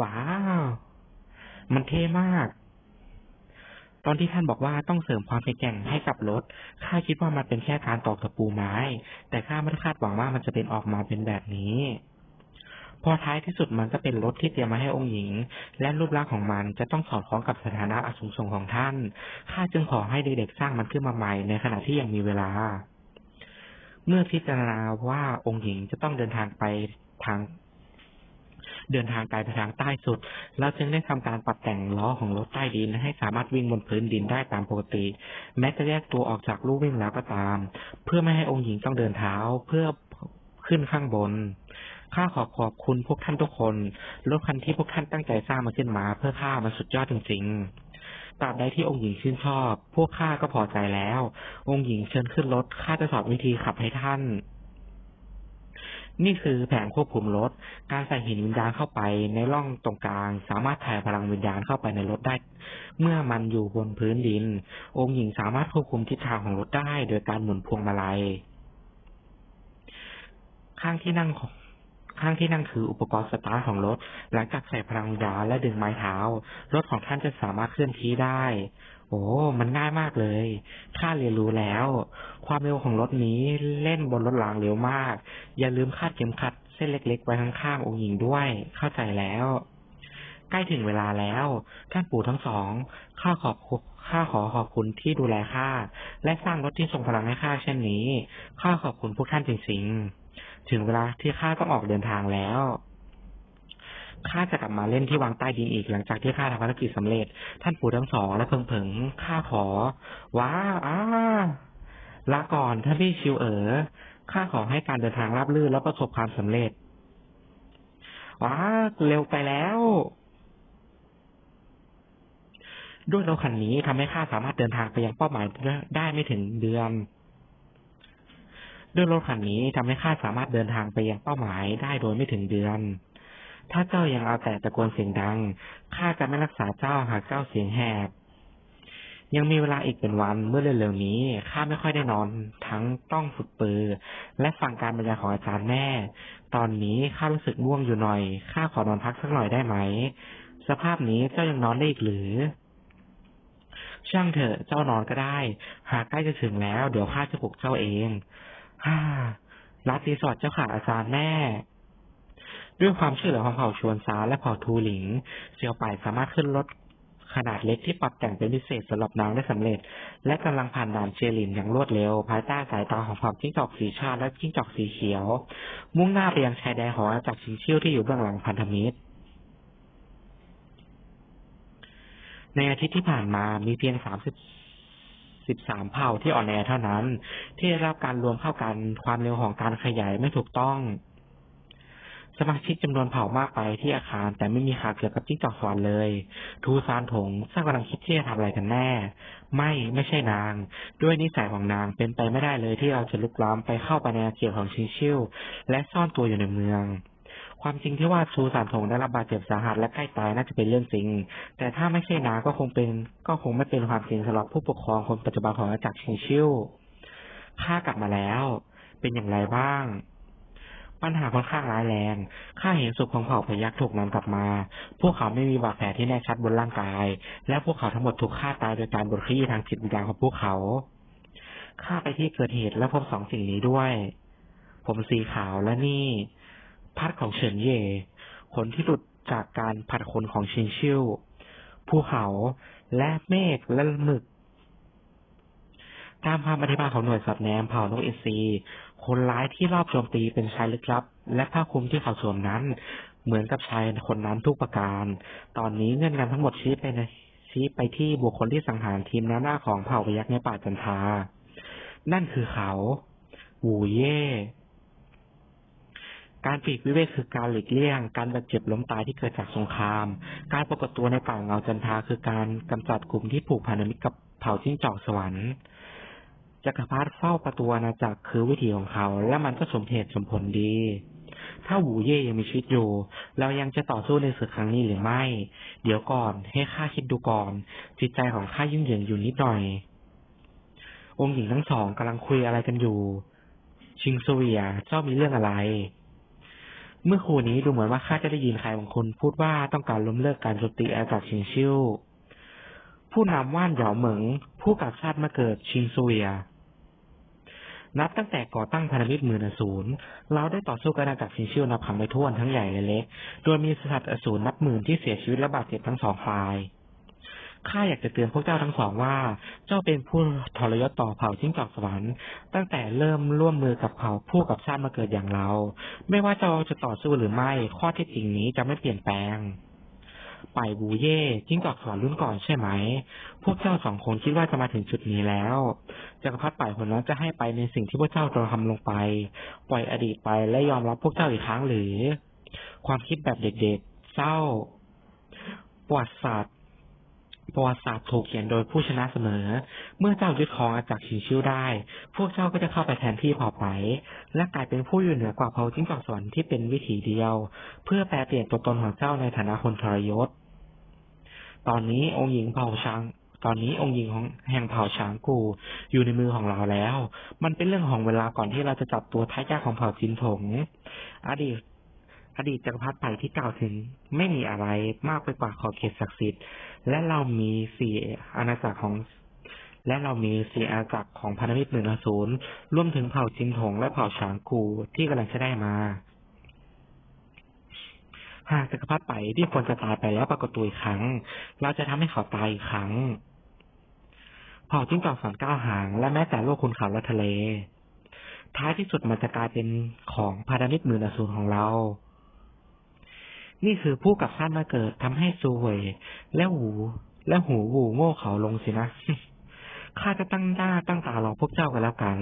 ว้าว มันเท่มาก ตอนที่ท่านบอกว่าต้องเสริมความแข็งแกร่งให้กับรถ ข้าคิดว่ามันเป็นแค่การตอกตะปูไม้ แต่ข้าไม่ได้คาดหวังว่ามันจะเป็นออกมาเป็นแบบนี้ พอท้ายที่สุดมันก็เป็นรถที่เตรียมมาให้องค์หญิง และรูปลักษณ์ของมันจะต้องสอดคล้องกับสถานะอสูงส่งของท่าน ข้าจึงขอให้เด็กๆสร้างมันขึ้นมาใหม่ในขณะที่ยังมีเวลา เมื่อพิจารณาว่าองค์หญิงจะต้องเดินทางไปทาง เดินทางไกลไปทางใต้สุด เราจึงได้ทำการปรับแต่งล้อของรถใต้ดินให้สามารถวิ่งบนพื้นดินได้ตามปกติ แม้จะแยกตัวออกจากลู่วิ่งแล้วก็ตาม เพื่อไม่ให้องค์หญิงต้องเดินเท้าเพื่อขึ้นข้างบน ข้าขอขอบคุณพวกท่านทุกคน รถคันที่พวกท่านตั้งใจสร้างมาขึ้นมา เพื่อข้ามันสุดยอดจริงๆ ตราบใดที่องค์หญิงชื่นชอบ พวกข้าก็พอใจแล้ว องค์หญิงเชิญขึ้นรถ ข้าจะสอนวิธีขับให้ท่าน นี่คือแผงควบคุมรถ การใส่หินวิญญาณเข้าไปในร่องตรงกลาง สามารถถ่ายพลังวิญญาณเข้าไปในรถได้ เมื่อมันอยู่บนพื้นดิน องค์หญิงสามารถควบคุมทิศทางของรถได้ โดยการหมุนพวงมาลัย ข้างที่นั่งของข้างที่นั่งคืออุปกรณ์สตาร์ทของรถ หลังจากใส่พลังวิญญาณและดึงไม้เท้า รถของท่านจะสามารถเคลื่อนที่ได้ โอ้มันง่ายมากเลยข้าเรียนรู้แล้ว ความเร็วของรถนี้เล่นบนรถรางเร็วมาก อย่าลืมคาดเข็มขัดเส้นเล็กๆไว้ข้างๆองค์หญิงด้วย เข้าใจแล้ว ใกล้ถึงเวลาแล้ว ท่านปู่ทั้งสอง ข้าขอบข้าขอขอบคุณที่ดูแลข้า และสร้างรถที่ทรงพลังให้ข้าเช่นนี้ ข้าขอบคุณพวกท่านจริงๆ ถึงเวลาที่ข้าต้องออกเดินทางแล้ว ข้าจะกลับมาเล่นที่วังใต้ดินอีกหลังจากที่ข้าทำภารกิจสำเร็จ ท่านปู่ทั้งสองและเพิงเพิงข้าขอ ว้าอ้าลาก่อนท่านพี่ชิวเอ๋อข้าขอให้การเดินทางราบรื่นและประสบความสำเร็จ ว้า เร็วไปแล้ว ด้วยรถคันนี้ทำให้ข้าสามารถเดินทางไปยังเป้าหมายได้ไม่ถึงเดือนด้วยรถคันนี้ทำให้ข้าสามารถเดินทางไปยังเป้าหมายได้โดยไม่ถึงเดือน ถ้าเจ้ายังเอาแต่ตะโกนเสียงดัง ข้าจะไม่รักษาเจ้าหากเจ้าเสียงแหบ ยังมีเวลาอีกเป็นวันเมื่อเร็วๆนี้ ข้าไม่ค่อยได้นอน ทั้งต้องฝึกปือ และฟังการบรรยายของอาจารย์แม่ ตอนนี้ข้ารู้สึกง่วงอยู่หน่อย ข้าขอนอนพักสักหน่อยได้ไหม สภาพนี้เจ้ายังนอนได้อีกหรือ ช่างเถอะ เจ้านอนก็ได้ หากใกล้จะถึงแล้ว เดี๋ยวข้าจะปลุกเจ้าเองฮ่าลาตรีสอดเจ้าค่ะอาจารย์แม่ ด้วยความช่วยเหลือของเผ่าชวนซาและเผ่าทูหลิงเซียวไปายสามารถขึ้นรถขนาดเล็กที่ปรับแต่งเป็นพิเศษสำหรับนางได้สำเร็จ และกำลังผ่านด่านเชียหลินอย่างรวดเร็ว ภายใต้สายตาของเผ่าจิ้งจอกสีชาติและจิ้งจอกสีเขียว มุ่งหน้าไปยังชายแดนของอาณาจักรชิงเชี่ยวที่อยู่เบื้องหลังพันธมิตรในอาทิตย์ที่ผ่านมามีเพียงสามสิบสิบสามเผ่าที่อ่อนแอเท่านั้น ที่ได้รับการรวมเข้ากันความเร็วของการขยายไม่ถูกต้อง สมาชิกจำนวนเผ่ามากไปที่อาคาร แต่ไม่มีข่าวเกี่ยวกับจิ้งจอกสวรรค์เลย ทูซานถงสร้างกำลังคิดที่จะทำอะไรกันแน่ ไม่ไม่ใช่นาง ด้วยนิสัยของนางเป็นไปไม่ได้เลยที่เราจะลุกล้ำไปเข้าไปในอาเขตของชิงชิวและซ่อนตัวอยู่ในเมือง ความจริงที่ว่าทูซานถงได้รับบาดเจ็บสาหัสและใกล้ตายน่าจะเป็นเรื่องจริง แต่ถ้าไม่ใช่นางก็คงเป็น ก็คงไม่เป็นความจริงสำหรับผู้ปกครองคนปัจจุบันของอาณาจักรชิงชิวข้ากลับมาแล้ว เป็นอย่างไรบ้าง ปัญหาค่อนข้างร้ายแรง ข้าเห็นศพของเผ่าพยักถูกนำกลับมา พวกเขาไม่มีบาดแผลที่แน่ชัดบนร่างกาย และพวกเขาทั้งหมดถูกฆ่าตายโดยการบดขี้ทางจิตวิญญาณของพวกเขา ข้าไปที่เกิดเหตุและพบสองสิ่งนี้ด้วย ผมสีขาวและนี่ พัดของเฉินเย่ขนที่หลุดจากการผัดขนของชินชิวภูเขาและเมฆและหมึก ตามคำอธิบายของหน่วยสัตว์แนมเผ่านกเอินทรีคนร้ายที่รอบโจมตีเป็นชายลึกลับ และผ้าคลุมที่เขาสวมนั้น เหมือนกับชายคนนั้นทุกประการ ตอนนี้เงื่อนงำทั้งหมดชี้ไปในชี้ไปที่บุคคลที่สังหารทีมแนวหน้าของเผ่าพยักษ์ในป่าจันทา นั่นคือเขาหูเย่การปีกวิเวกคือการหลีกเลี่ยง การบาดเจ็บล้มตายที่เกิดจากสงคราม การปรากฏตัวในป่าเงาจันทาคือการกำจัดกลุ่มที่ผูกพันธมิตรกับเผ่าจิ้งจอกสวรรค์ จักรพรรดิเฝ้าประตูอาณาจักรคือวิถีของเขา และมันก็สมเหตุสมผลดี ถ้าหูเย่ยังมีชีวิตอยู่ เรายังจะต่อสู้ในศึกครั้งนี้หรือไม่ เดี๋ยวก่อนให้ข้าคิดดูก่อน จิตใจของข้ายุ่งเหยิงอยู่นิดหน่อย องค์หญิงทั้งสองกำลังคุยอะไรกันอยู่ ชิงเสวียเจ้ามีเรื่องอะไร เมื่อครูนี้ดูเหมือนว่าข้าจะได้ยินใครบางคนพูดว่าต้องการล้มเลิกการโจมตีอาณาจักรชิงชิ่ว ผู้นำว่านเหยาเหมิง ผู้กับชาติมาเกิดชิงซุยนับตั้งแต่ก่อตั้งพันธมิตรมื่นอสูรเราได้ต่อสู้กับอาณาจักรชิงชิวนับครั้งไม่ถ้วนทั้งใหญ่และเล็ก โดยมีสัตว์อสูรนับหมื่นที่เสียชีวิตและบาดเจ็บทั้งสองฝ่ายข้าอยากจะเตือนพวกเจ้าทั้งสองว่า เจ้าเป็นผู้ทรยศต่อเผ่าจิ้งจอกสวรรค์ตั้งแต่เริ่มร่วมมือกับเผ่าผู้กับชาติมาเกิดอย่างเรา ไม่ว่าเจ้าจะต่อสู้หรือไม่ ข้อเท็จจริงนี้จะไม่เปลี่ยนแปลง ไปบูเย่จิ้งจอกสวรรค์รุ่นก่อนใช่ไหม พวกเจ้าสองคนคิดว่าจะมาถึงจุดนี้แล้วจักรพรรดิป่ายคนนั้นจะให้ไปในสิ่งที่พวกเจ้าทำลงไป ปล่อยอดีตไปและยอมรับพวกเจ้าอีกครั้งหรือ ความคิดแบบเด็กๆ เศร้า ประวัติศาสตร์ประวัติศาสตร์ถูกเขียนโดยผู้ชนะเสมอ เมื่อเจ้ายึดครองอาณาจักรชิงชิวได้ พวกเจ้าก็จะเข้าไปแทนที่เผ่าไป และกลายเป็นผู้อยู่เหนือกว่าเผ่าจิ้งจอกสวรรค์ที่เป็นวิถีเดียว เพื่อแปลเปลี่ยนตัวตนของเจ้าในฐานะคนทรยศ ตอนนี้องค์หญิงเผ่าช้าง ตอนนี้องค์หญิงของแห่งเผ่าช้างกูอยู่ในมือของเราแล้ว มันเป็นเรื่องของเวลาก่อนที่เราจะจับตัวท้ายาของเผ่าจินถง อดีตอดีตจักรพรรดิไปที่กล่าวถึง ไม่มีอะไรมากไปกว่าขอบเขตศักดิ์สิทธิ์ และเรามีสี่อาณาจักรของ และเรามีสี่อาณาจักรของพันธมิตรหนึ่งอสูรรวมถึงเผ่าจินถงและเผ่าฉางกูที่กำลังจะได้มา หากจักรพรรดิไปที่ควรจะตายไปแล้วปรากฏตัวอีกครั้ง เราจะทำให้เขาตายอีกครั้งเผ่าจิ้งจอกสอนก้าวหาง และแม้แต่โลกคุณเขาและทะเล ท้ายที่สุดมันจะกลายเป็นของพันธมิตรหมื่นอสูรของเรา นี่คือผู้กับชาติมาเกิดทำให้ซูเวยและหู และหูหูโง่เขาลงสินะข้าจะตั้งหน้าตั้งตารอพวกเจ้ากันแล้วกัน